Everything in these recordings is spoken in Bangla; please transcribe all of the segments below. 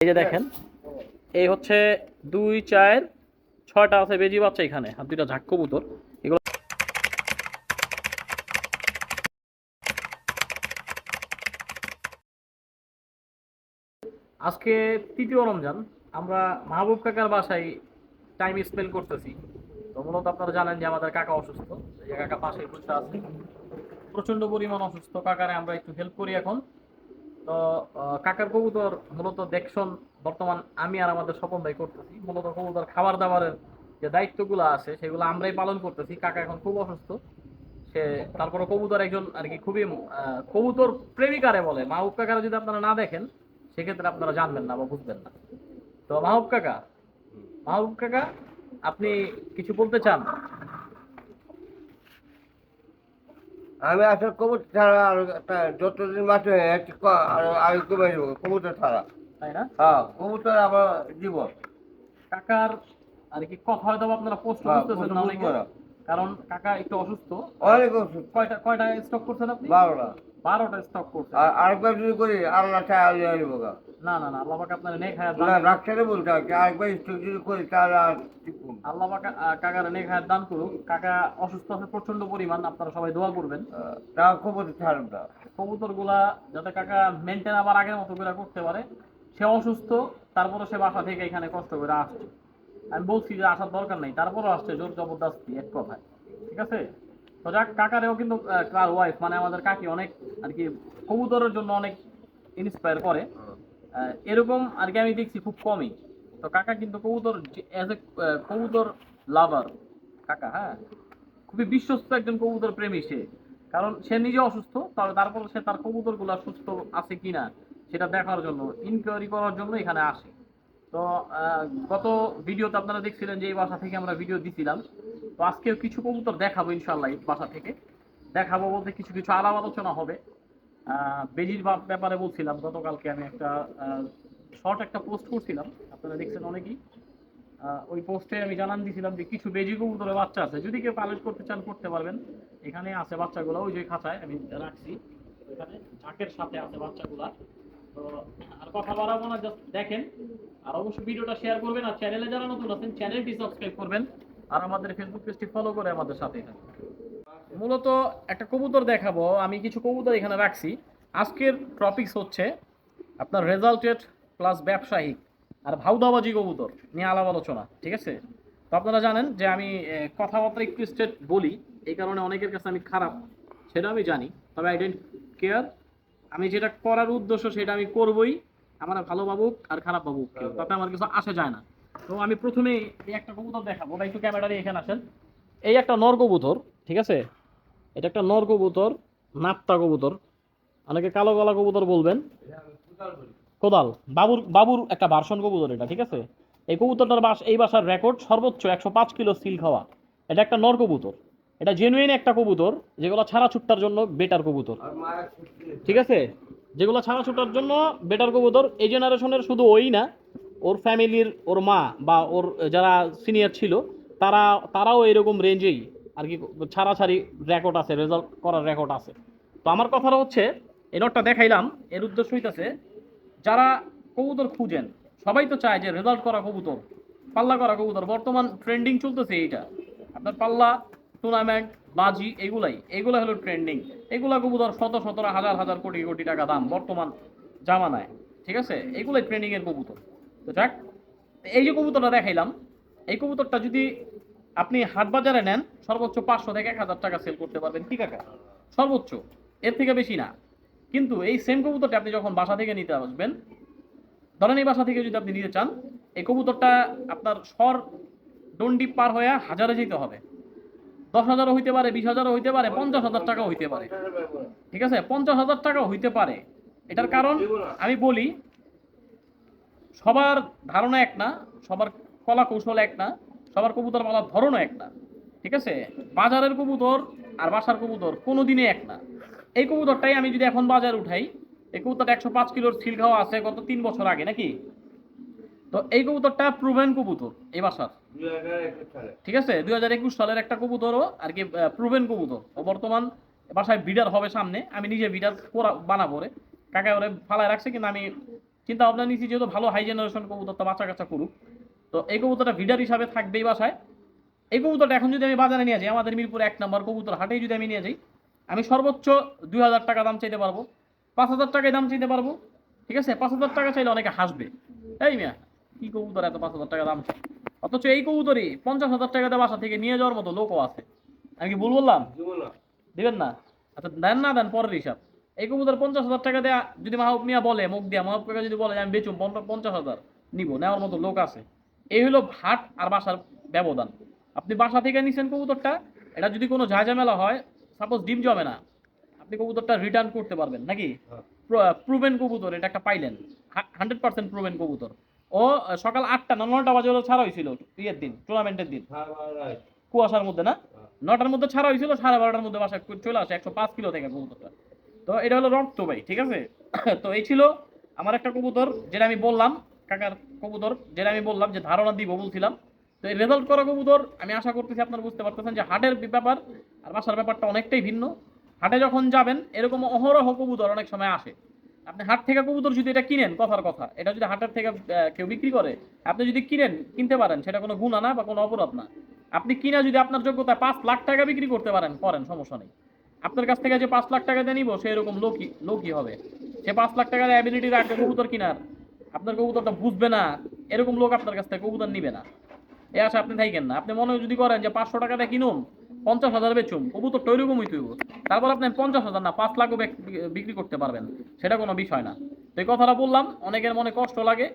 এই যে দেখেন, এই হচ্ছে দুই, চার, ছয়টা আছে বেজি বাচ্চা এখানে, আর দুইটা ঝাক কবুতর। এগুলো আজকে তৃতীয় রমজান, আমরা মাহবুব কাকার বাসায় টাইম স্পেন্ড করতেছি। তো মূলত আপনারা জানেন যে আমাদের কাকা অসুস্থ কাকা পাশে বসে আছে। প্রচণ্ড পরিমাণ অসুস্থ, কাকারে আমরা একটু হেল্প করি এখন। তো কাকার কবুতর মূলত দেখশন বর্তমান আমি আর আমাদের স্বপন ভাই করতেছি। মূলত কবুতর খাবার দাবারের যে দায়িত্বগুলো আছে, সেগুলো আমরাই পালন করতেছি। কাকা এখন খুব অসুস্থ। সে তারপরে কবুতর একজন আর কি খুবই কবুতর প্রেমিকারে বলে। মাহবুব কাকারা যদি আপনারা না দেখেন, সেক্ষেত্রে আপনারা জানবেন না বা বুঝবেন না। তো, মাহবুব কাকা মাহবুব কাকা, আপনি কিছু বলতে চান? আমি আসলে কবুতর ছাড়া আর যতদিন মাসে আর আমি কমে যাব কবুতর ছাড়া। তাই না? হ্যাঁ কবুতর আমার জীবন কাকার আর কি কথা হয়তো আপনারা পোস্ট হ্যাঁ, করতেছেন না অনেকে কারণ কাকা একটু অসুস্থ। অনেক ওষুধ কয়টা কয়টা স্টক করছেন আপনি? বারোটা। বারোটা স্টক করছেন। আর আরেকবার যদি করি আল্লাহ চাই আলিয়ে আনব গা। না না না আল্লাহ পাক আপনার নেক হায়াত না ডাক্তারে বলতে হয় আরেকবার স্ট্রোক যদি করি তাহলে আর আল্লাহ পাক কাকার নেক হায়াত দান করুক। কাকা অসুস্থ আছে প্রচণ্ড পরিমাণ আপনারা সবাই দোয়া করবেন। তা কবুতর ছাড়ব না কবুতর যাতে কাকা মেনটেন আবার আগের মতো করে করতে পারে। সে অসুস্থ তারপরে সে বাসা থেকে এখানে কষ্ট করে আসছে। আমি বলছি যে আসার দরকার নেই তারপরও আসছে জোর জবরদস্তি এক কথায়। ঠিক আছে? তো যাক কাকারেও কিন্তু কার ওয়াইফ মানে আমাদের কাকি অনেক আর কি কবুতরের জন্য অনেক ইন্সপায়ার করে। এরকম আর কি আমি দেখছি খুব কমই। তো কাকা কিন্তু কবুতর অ্যাজ এ কবুতর লাভার কাকা হ্যাঁ? খুবই বিশ্বস্ত একজন কবুতর প্রেমী সে। কারণ সে নিজে অসুস্থ তবে তারপর সে তার কবুতরগুলো সুস্থ আছে কিনা, সেটা দেখার জন্য ইনকোয়ারি করার জন্য এখানে আসে। তো গত ভিডিওতে আপনারা দেখছিলেন যে এই বাসা থেকে আমরা ভিডিও দিছিলাম। তো আজকেও কিছু কবুতর দেখাবো ইনশাল্লাহ এই বাসা থেকে। দেখাবো বলতে কিছু কিছু আলাপ আলোচনা হবে। বেজির ব্যাপারে বলছিলাম, গতকালকে আমি একটা শর্ট একটা পোস্ট করছিলাম, আপনারা দেখছেন অনেকেই। ওই পোস্টে আমি জানান দিয়েছিলাম যে কিছু বেজি কবুতরের বাচ্চা আছে। যদি কেউ পালন করতে চান, করতে পারবেন। এখানে আছে বাচ্চাগুলো, ওই যে খাঁচায়, আমি রাখছি। এখানে ঝাঁকের সাথে আছে বাচ্চাগুলা। তো, আর কথা বাড়াবো না জাস্ট দেখেন। আর অবশ্যই ভিডিওটা শেয়ার করবেন। আর চ্যানেলে যারা নতুন আছেন চ্যানেলটি সাবস্ক্রাইব করবেন। আর আমাদের ফেসবুক পেজটি ফলো করে আমাদের সাথে থাকবেন মূলত একটা কবুতর দেখাবো আমি কিছু কবুতর এখানে রাখছি। আজকের টপিকস হচ্ছে আপনার রেজাল্টেড প্লাস ব্যবসায়িক আর ভাউদাবাজি কবুতর নিয়ে আলাপ আলোচনা ঠিক আছে? তো আপনারা জানেন যে আমি কথাবার্তা একটু স্টেট বলি এই কারণে অনেকের কাছে আমি খারাপ সেটা আমি জানি। তবে আই ডোন্ট কেয়ার আমি যেটা করার উদ্দেশ্য সেটা আমি করবই আমার ভালো বাবুক আর খারাপ বাবুক তাতে আমার কিছু আসা যায় না। তো আমি প্রথমে এই একটা কবুতর দেখাবো ওটা একটু ক্যামেরা নিয়ে এখানে আসেন। এই একটা নর কবুতর ঠিক আছে? এটা একটা নর কবুতর, নাপ্তা কবুতর। অনেকে কালো গলা কবুতর বলবেন। কোদাল। বাবুর বাবুর একটা ভার্সন কবুতর এটা, ঠিক আছে? এই কবুতরটার বাস, এই বাসার রেকর্ড সর্বোচ্চ একশো পাঁচ কিলো সিল খাওয়া। এটা একটা নর কবুতর। এটা জেনুইন একটা কবুতর, যেগুলো ছাড়া ছুট্টার জন্য বেটার কবুতর। ঠিক আছে? যেগুলো ছাড়া ছুটার জন্য বেটার কবুতর। এই জেনারেশনের শুধু ওই না, ওর ফ্যামিলির ওর মা বা ওর যারা সিনিয়র ছিল, তারা, তারাও এরকম রেঞ্জেই আর কি ছাড়াছাড়ি রেকর্ড আছে রেজাল্ট করার রেকর্ড আছে। তো আমার কথাটা হচ্ছে, এই নোটটা দেখাইলাম, এর উদ্দেশ্য হইতেছে, যারা কবুতর খুঁজেন, সবাই তো চায় যে রেজাল্ট করা কবুতর, পাল্লা করা কবুতর, বর্তমান ট্রেন্ডিং চলতেছে এইটা। আপনার পাল্লা টুর্নামেন্ট বাজি, এগুলাই, এগুলো হলো ট্রেন্ডিং এগুলা কবুতর শত সতেরো হাজার হাজার কোটি কোটি টাকা দাম বর্তমান জামানায়, ঠিক আছে? এগুলাই ট্রেন্ডিংয়ের কবুতর। তো যাক, এই যে কবুতরটা দেখাইলাম, এই কবুতরটা যদি আপনি হাট বাজারে নেন, সর্বোচ্চ পাঁচশো থেকে এক হাজার টাকা সেল করতে পারবেন, ঠিক আছে? সর্বোচ্চ, এর থেকে বেশি না। কিন্তু এই সেম কবুতরটা আপনি যখন বাসা থেকে নিতে আসবেন, ধরেন এই বাসা থেকে যদি আপনি নিতে চান, এই কবুতরটা আপনার স্বর ডন্ডি পার হয়ে হাজারে যেতে হবে। দশ হাজারও হইতে পারে, বিশ হাজারও হইতে পারে, পঞ্চাশ হাজার টাকাও হইতে পারে। ঠিক আছে? পঞ্চাশ হাজার টাকাও হইতে পারে। এটার কারণ আমি বলি, সবার ধারণা এক না, সবার কলা কৌশল এক না। সবার কবুতর পালার ধরনও এক না, ঠিক আছে? বাজারের কবুতর আর বাসার কবুতর কোনো দিনে এক না। এই কবুতরটাই আমি যদি এখন বাজার উঠাই, এই কবুতরটা একশো পাঁচ কিলোর সিল খাওয়া আছে গত তিন বছর আগে, নাকি? তো এই কবুতরটা প্রুভেন কবুতর এই বাসার। ঠিক আছে? দুই হাজার একুশ সালের একটা কবুতরও আর কি প্রুভেন কবুতর। ও বর্তমান বাসায় বিডার হবে সামনে। আমি নিজে বিডার বানাবো রে কাকা ওরে ফালায় রাখছে, কিন্তু আমি চিন্তা ভাবনা নিয়েছি যেহেতু ভালো হাই জেনারেশন কবুতরটা বাচ্চা কাচ্চা করুক। তো এই কবুতরটা ভিডার হিসাবে থাকবেই বাসায়। এই কবুতরটা এখন যদি আমি বাজারে নিয়ে যাই, আমাদের মিরপুর এক নম্বর কবুতর হাটেই যদি আমি নিয়ে যাই, আমি সর্বোচ্চ দুই হাজার টাকা দাম চাইতে পারব। পাঁচ হাজার টাকায় দাম চাইতে পারব, ঠিক আছে? পাঁচ হাজার টাকা চাইলে অনেকে হাসবে। এই মিয়া, কি কবুতর এত পাঁচ হাজার টাকা দাম? অথচ এই কবুতরই পঞ্চাশ হাজার টাকাতে বাসা থেকে নিয়ে যাওয়ার মতো লোকও আছে। আমি কি ভুল বললাম? দিবেন না? আচ্ছা দেন না, দেন পরের হিসাব। এই কবুতর পঞ্চাশ হাজার টাকা দেয়া যদি মাহবুব মিয়া বলে, মুখ দিয়া মাহবুব কাকা যদি বলে, আমি বেচুম পঞ্চাশ হাজার নিবো। নেওয়ার মতো লোক আছে। এই হলো হাট আর বাসার ব্যবধান। আপনি বাসা থেকে নিছেন কবুতরটা এটা যদি কোনো ঝাঁঝামেলা হয় সাপোজ ডিম জমে না আপনি কবুতরটা রিটার্ন করতে পারবেন নাকি? হ্যাঁ। প্রুভেন কবুতর এটা একটা পাইলেন। হান্ড্রেড পার্সেন্ট প্রুভেন কবুতর। ও সকাল আটটা না নটা বাজে হলো ছাড়া হয়েছিল ইয়ের দিন টুর্নামেন্টের দিন। হ্যাঁ কুয়াশার মধ্যে না? নটার মধ্যে ছাড়া হয়েছিল সাড়ে বারোটার মধ্যে বাসা চলে আসে একশো পাঁচ কিলো থেকে কবুতরটা। তো এটা হলো রক্ত ভাই ঠিক আছে? তো এই ছিল আমার একটা কবুতর যেটা আমি বললাম কাকার কবুতর, যেটা আমি বললাম যে ধারণা দিব বলছিলাম। তো এই রেজাল্ট করা কবুতর, আমি আশা করতেছি আপনারা বুঝতে পারতেছেন যে হাটের ব্যাপার আর বাসার ব্যাপারটা অনেকটাই ভিন্ন। হাটে যখন যাবেন, এরকম অহরহ কবুতর অনেক সময় আসে। আপনি হাট থেকে কবুতর যদি এটা কিনেন, কথার কথা, এটা যদি হাটের থেকে কেউ বিক্রি করে, আপনি যদি কিনেন, কিনতে পারেন, সেটা কোনো গুণা না বা কোনো অপরাধ না। আপনি কিনা যদি আপনার যোগ্যতা পাঁচ লাখ টাকা বিক্রি করতে পারেন, করেন, সমস্যা নেই। আপনার কাছ থেকে যে পাঁচ লাখ টাকা দিয়ে নিবো, সে এরকম লোকই লোকই হবে। সে পাঁচ লাখ টাকার অ্যাবিলিটি রাখবে কবুতর কিনার। আপনার কবুতরটা বুঝবে না, এরকম লোক আপনার কাছ থেকে কবুতর নিবে না। এ আশা আপনি থাকেন না। আপনি মনে যদি করেন যে পাঁচশো টাকাটা কিনুন পঞ্চাশ হাজার বেচুন কবুতর তো ওইরকমই তুইব তারপর আপনি পঞ্চাশ হাজার না, পাঁচ লাখও বেক- বিক্রি করতে পারবেন। সেটা কোনো বিষয় না। তো এই কথাটা বললাম, অনেকের মনে কষ্ট লাগে,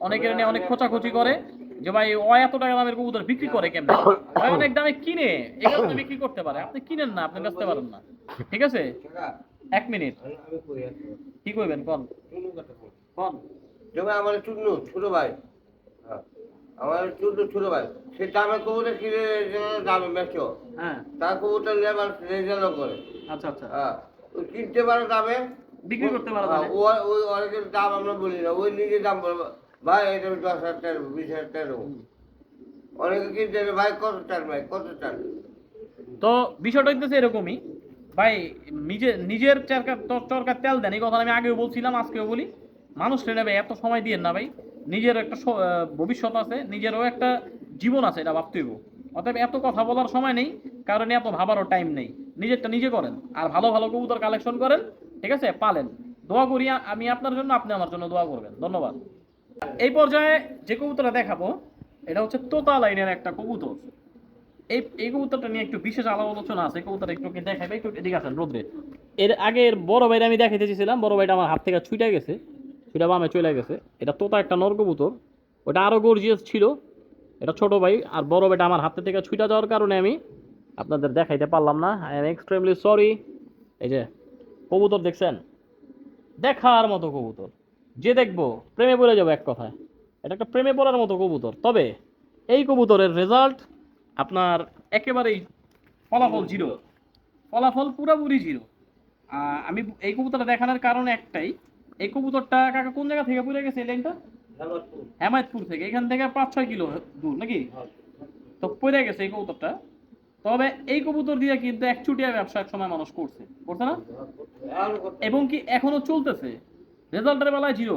অনেকের নিয়ে অনেক খোঁচাখুচি করে যে ভাই, ও এত টাকা দামের কবুতর বিক্রি করে কেমন? অনেক দামে কিনে তো বিক্রি করতে পারে। আপনি কিনেন না, আপনি বেচতে পারেন না। ঠিক আছে? এক মিনিট। কি করবেন কোন? কোন? যেমন আমার চুন্নু ছোট ভাই। হ্যাঁ আমার চুন্নু ছোট ভাই। সে দামে কবুতর কিনে দামে বেচো। হ্যাঁ। তার কবুতর নিয়ে আবার করে। আচ্ছা আচ্ছা। হ্যাঁ কিনতে পারো দামে? বিক্রি করতে পারো হ্যাঁ, ও- ওই অনেকের দাম আমরা বলি না ওই নিজের দাম বলব। ভাই এটা দশ হাজার টাকা বিশ হাজার টাকা অনেকে কিনতে ভাই কত টান ভাই কত টান তো বিষয়টা হইতেছে এরকমই। ভাই নিজে নিজের তর- চরকার তেল দেন এই কথা আমি আগেও বলছিলাম আজকেও বলি। মানুষ নেবে, এত সময় দিয়ে না ভাই। নিজের একটা ভবিষ্যৎ আছে, নিজেরও একটা জীবন আছে, এটা ভাবতে হইব। অতএব এত কথা বলার সময় নেই, কারণ এত ভাবারও টাইম নেই। নিজেরটা নিজে করেন, আর ভালো ভালো কবুতর কালেকশন করেন, ঠিক আছে? পালেন। দোয়া করি আমি আপনার জন্য, আপনি আমার জন্য দোয়া করবেন। ধন্যবাদ। এই পর্যায়ে যে কবুতরটা দেখাবো, এটা হচ্ছে তোতা লাইনের একটা কবুতর। এই এই কবুতরটা নিয়ে একটু বিশেষ আলাপ আলোচনা আছে কবুতর একটু দেখাবে একটু এদিকে আসেন রোদ্রে। এর আগে বড় ভাইটা আমি দেখাইতে চেয়েছিলাম, বড় ভাইটা আমার হাত থেকে ছুটে গেছে। ছুটে বামে চলে গেছে। এটা তোতা একটা নর কবুতর ওটা আরও গর্জিয়াস ছিল। এটা ছোট ভাই আর বড় ভাইটা আমার হাতে থেকে ছুটে যাওয়ার কারণে আমি আপনাদের দেখাইতে পারলাম না। আই এম এক্সট্রিমলি সরি এই যে, কবুতর দেখছেন? দেখার মতো কবুতর। যে দেখব, প্রেমে পড়ে যাব এক কথায়। এটা একটা প্রেমে পড়ার মতো কবুতর। তবে এই কবুতরের রেজাল্ট আপনার একেবারেই ফলাফল জিরো ফলাফল পুরোপুরি জিরো আমি এই কবুতরটা দেখানোর কারণ একটাই। এই কবুতরটা কাকা কোন জায়গা থেকে পড়ে গেছে এই লাইনটা? হেমায়তপুর। থেকে এখান থেকে পাঁচ ছয় কিলো দূর নাকি? তো পড়ে গেছে এই কবুতরটা। তবে এই কবুতর দিয়ে কিন্তু একচুটিয়া ব্যবসা এক সময় মানুষ করছে। করছে না? এবং কি এখনও চলতেছে? রেজাল্টের বেলায় জিরো।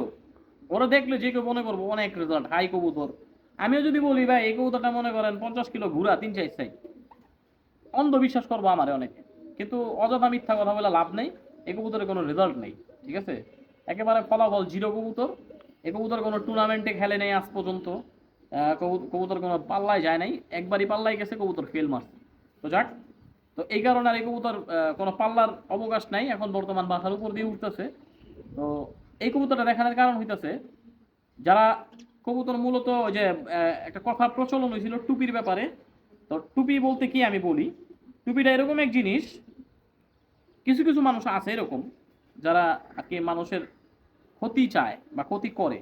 ওরা দেখলে যে কেউ মনে করব অনেক রেজাল্ট হাই কবুতর। আমিও যদি বলি ভাই এই কবুতরটা মনে করেন পঞ্চাশ কিলো ঘুরা তিন চার সাইড অন্ধবিশ্বাস করব আমারে অনেকে। কিন্তু অযথা মিথ্যা কথা বলে লাভ নেই। এই কবুতরের কোনো রেজাল্ট নেই ঠিক আছে? একেবারে ফলাফল জিরো কবুতর। এই কবুতর কোনো টুর্নামেন্টে খেলে নেই আজ পর্যন্ত। কবু- কবুতর কোনো পাল্লায় যায় নাই। একবারই পাল্লায় গেছে, কবুতর ফেল মারছে। তো যাক, তো এই কারণে আর এই কবুতর কোনো পাল্লার অবকাশ নাই। এখন বর্তমান বাসার উপর দিয়ে উঠতেছে। তো এই কবুতরটা দেখানোর কারণ হইতেছে, যারা কবুতর মূলত যে একটা কথা প্রচলন হয়েছিল টুপির ব্যাপারে। তো টুপি বলতে কি আমি বলি? টুপিটা এরকম এক জিনিস, কিছু কিছু মানুষ আছে এরকম, যারা আর কি মানুষের ক্ষতি চায় বা ক্ষতি করে।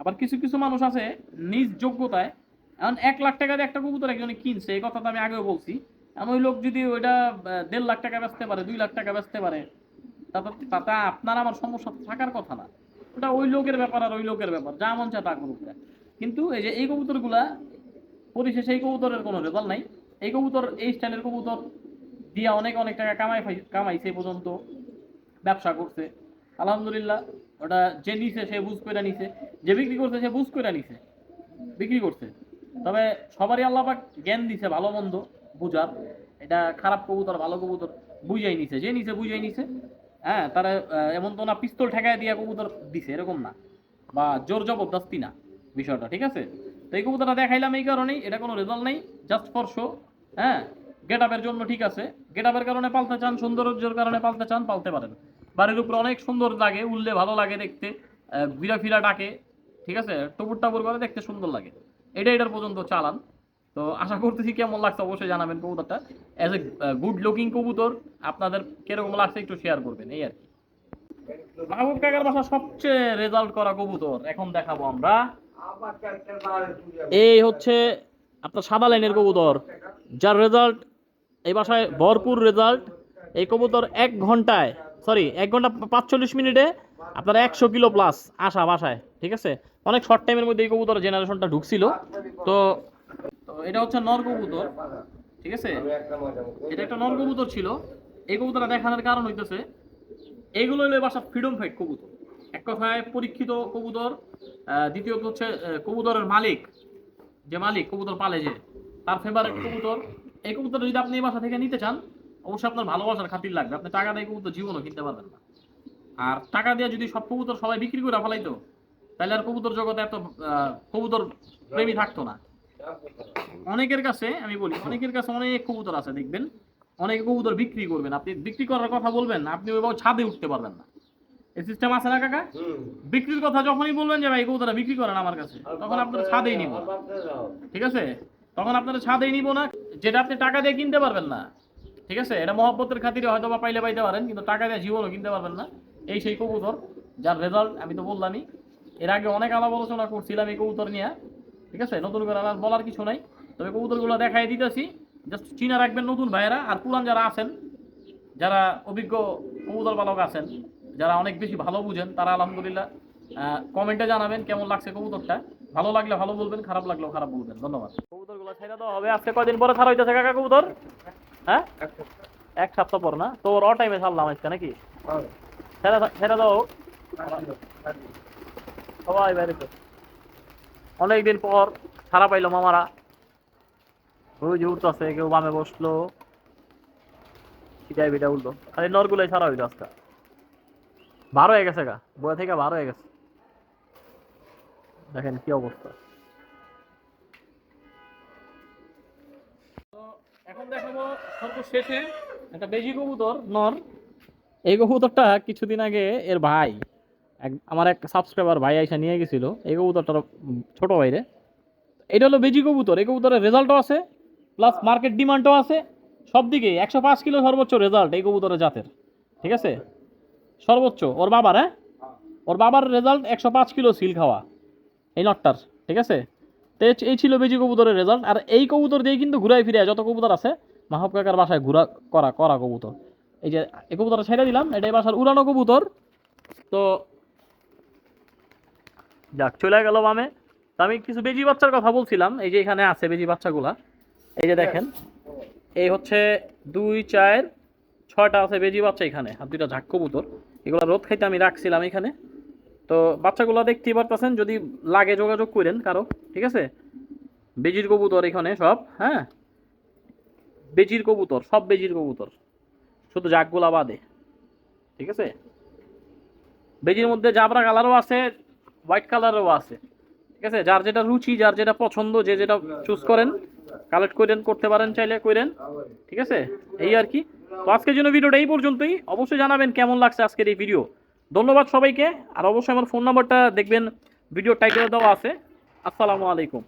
আবার কিছু কিছু মানুষ আছে নিজ যোগ্যতায়, এখন এক লাখ টাকা দিয়ে একটা কবুতর একজনে কিনছে, এই কথা তো আমি আগেও বলছি। এমন ওই লোক যদি ওইটা দেড় লাখ টাকা বেচতে পারে, দুই লাখ টাকা বেচতে পারে তাতে তাতে আপনার আমার সমস্যা থাকার কথা না। ওটা ওই লোকের ব্যাপার আর ওই লোকের ব্যাপার, যা মন চায় তা করুক। কিন্তু এই যে এই কবুতরগুলা, পরিশেষে এই কবুতরের কোনো রেজাল্ট নাই। এই কবুতর, এই স্টাইলের কবুতর দিয়া অনেক অনেক টাকা কামাই কামাইছে পর্যন্ত, ব্যবসা করছে। আলহামদুলিল্লাহ, ওটা যে নিছে সে বুঝ করে নিছে, যে বিক্রি করছে সে বুঝ করে নিছে, বিক্রি করছে। তবে সবারই আল্লাহ পাক জ্ঞান দিছে ভালো মন্দ বুঝার, এটা খারাপ কবুতর, ভালো কবুতর বুঝাই নিছে, যে নিছে বুঝাই নিছে হ্যাঁ তারা এমন তো না পিস্তল ঠেকায় দিয়া কবুতর দিছে, এরকম না, বা জোর জবরদস্তি না বিষয়টা, ঠিক আছে? তো এই কবুতরটা দেখাইলাম এই কারণেই, এটা কোনো রেজাল্ট নেই জাস্ট ফর শো হ্যাঁ গেট আপের জন্য ঠিক আছে গেট আপের কারণে পালতে চান, সৌন্দর্যের কারণে পালতে চান, পালতে পারেন। বাড়ির উপরে অনেক সুন্দর লাগে উঠলে ভালো লাগে দেখতে। ফিরা ডাকে, ঠিক আছে? টুপুর টাপুর করে দেখতে সুন্দর লাগে। এটা এটার পর্যন্ত চালান। তো আশা করতেছি কেমন লাগছে অবশ্যই জানাবেন কবুতরটা। অ্যাজ এ গুড লুকিং কবুতর, আপনাদের কীরকম লাগছে একটু শেয়ার করবেন, এই আর কি। মাহবুব কাকার বাসা সবচেয়ে রেজাল্ট করা কবুতর। এখন দেখাবো আমরা। এই হচ্ছে আপনার সাদা লাইনের কবুতর। যার রেজাল্ট এই বাসায় ভরপুর রেজাল্ট এই কবুতর এক ঘন্টায় সরি এক ঘণ্টা পাঁচচল্লিশ মিনিটে আপনার একশো কিলো প্লাস আসা বাসায়, ঠিক আছে? অনেক শর্ট টাইমের মধ্যে এই কবুতর জেনারেশনটা ঢুকছিল। তো এটা হচ্ছে নর কবুতর, ঠিক আছে? এটা একটা নর কবুতর ছিল। এই কবুতরটা দেখানোর কারণ হইতেছে, এইগুলো হলো বাসার ফ্রিডম ফাইট কবুতর। এক কথায় পরীক্ষিত কবুতর দ্বিতীয়ত হচ্ছে কবুতরের মালিক, যে মালিক কবুতর পালে যে, তার ফেভারিট কবুতর। এই কবুতর যদি আপনি এই বাসা থেকে নিতে চান অবশ্যই আপনার ভালোবাসার খাতির লাগবে। আপনি টাকা দিয়ে কবুতর জীবনও কিনতে পারবেন না। আর টাকা দিয়ে যদি সব কবুতর সবাই বিক্রি করে ফেলাইতো তাহলে আর কবুতর জগতে এত কবুতর প্রেমী থাকতো না। অনেকের কাছে আমি বলি অনেকের কাছে অনেক কবুতর আছে দেখবেন। অনেকে কবুতর বিক্রি করবেন। আপনি বিক্রি করার কথা বলবেন আপনি ওইভাবে ছাদে উঠতে পারবেন না। এই সিস্টেম আছে না কাকা? বিক্রির কথা যখনই বলবেন যে ভাই কবুতরটা বিক্রি করেন আমার কাছে তখন আপনার ছাদেই নিব। ঠিক আছে? তখন আপনারা ছাদেই নিব না। যেটা আপনি টাকা দিয়ে কিনতে পারবেন না ঠিক আছে? এটা মহব্বতের খাতিরে হয়তো বা পাইলে পাইতে পারেন, কিন্তু টাকা দিয়ে জীবনও কিনতে পারবেন না। এই সেই কবুতর, যার রেজাল্ট আমি তো বললামই এর আগে অনেক আলাপ আলোচনা করছিলাম এই কবুতর নিয়ে। ঠিক আছে? নতুন করে আর বলার কিছু নাই। তবে কবুতরগুলো দেখাই দিতেছি। জাস্ট চিনা রাখবেন নতুন ভাইয়েরা। আর পুরান যারা আছেন, যারা অভিজ্ঞ কবুতর পালক আছেন, যারা অনেক বেশি ভালো বুঝেন, তারা আলহামদুলিল্লাহ কমেন্টে জানাবেন কেমন লাগছে কবুতরটা। ভালো লাগলে ভালো বলবেন, খারাপ লাগলেও খারাপ বলবেন। ধন্যবাদ। কবুতরগুলো ছেড়ে দেওয়া হবে। আজকে কয়দিন পরে ছাড়া হইতেছে কাকা কবুতর? হ্যাঁ? এক সপ্তাহ পর না? তোর অ টাইমে ছাড়লাম আজকে নাকি? দাও সবাই বাইরে অনেকদিন পর ছাড়া পাইলো মামারা। ওই যে উঠতেছে, কেউ বামে বসল। সিটাই বিটা উঠল। খালি নরগুলোই ছাড়া হইল আজকে। বারো হয়ে গেছে গা। বয়ে থেকে বারো হয়ে গেছে। দেখেন কি অবস্থা। এখন দেখাবো সর্বশেষে একটা বেজি কবুতর নর। এই কবুতরটা কিছুদিন আগে এর ভাই এক আমার এক সাবস্ক্রাইবার ভাই আইসা নিয়ে গেছিল। এই কবুতরটার উম, ছোট ভাইরে। এটা হলো বেজি কবুতর। এই কবুতরের রেজাল্টও আছে প্লাস মার্কেট ডিমান্ডও আছে। সব দিকে একশো পাঁচ কিলো সর্বোচ্চ রেজাল্ট এই কবুতরের জাতের। ঠিক আছে? সর্বোচ্চ। ওর বাবার হ্যাঁ? ওর বাবার রেজাল্ট একশো পাঁচ কিলো সিল খাওয়া এই নটটার ঠিক আছে? তো এই- ছিল বেজি কবুতরের রেজাল্ট আর এই কবুতর দিয়ে কিন্তু ঘুরাই ফিরে যত কবুতর আছে মাহব কাকার বাসায় ঘুরা করা করা কবুতর। এই যে এই কবুতরটা ছেড়ে দিলাম এটা এই বাসার উড়ানো কবুতর। তো যাক, চলে গেল বামে। তো আমি কিছু বেজি বাচ্চার কথা বলছিলাম, এই যে এখানে আছে বেজি বাচ্চাগুলা। এই যে দেখেন, এই হচ্ছে দুই, চার, ছয়টা আছে বেজি বাচ্চা এখানে, আর দুইটা ঝাক কবুতর। এগুলো রোদ খাইতে আমি রাখছিলাম এখানে। তো বাচ্চাগুলো দেখতেই পারতেছেন, যদি লাগে যোগাযোগ করেন কারও, ঠিক আছে? বেজির কবুতর এখানে সব হ্যাঁ? বেজির কবুতর, সব বেজির কবুতর। শুধু জাকগুলা বাদে, ঠিক আছে? বেজির মধ্যে জাবরা কালারও আছে, হোয়াইট কালারও আছে, ঠিক আছে? যার যেটা রুচি, যার যেটা পছন্দ, যে যেটা চুজ করেন কালেক্ট করেন, করতে পারেন, চাইলে করেন, ঠিক আছে? এই আর কি। তো আজকের জন্য ভিডিওটা এই পর্যন্তই। অবশ্যই জানাবেন কেমন লাগছে আজকের এই ভিডিও ধন্যবাদ সবাইকে। আর অবশ্যই আমার ফোন নাম্বারটা দেখবেন ভিডিও টাইটেলে দেওয়া আছে। আসসালামু আলাইকুম।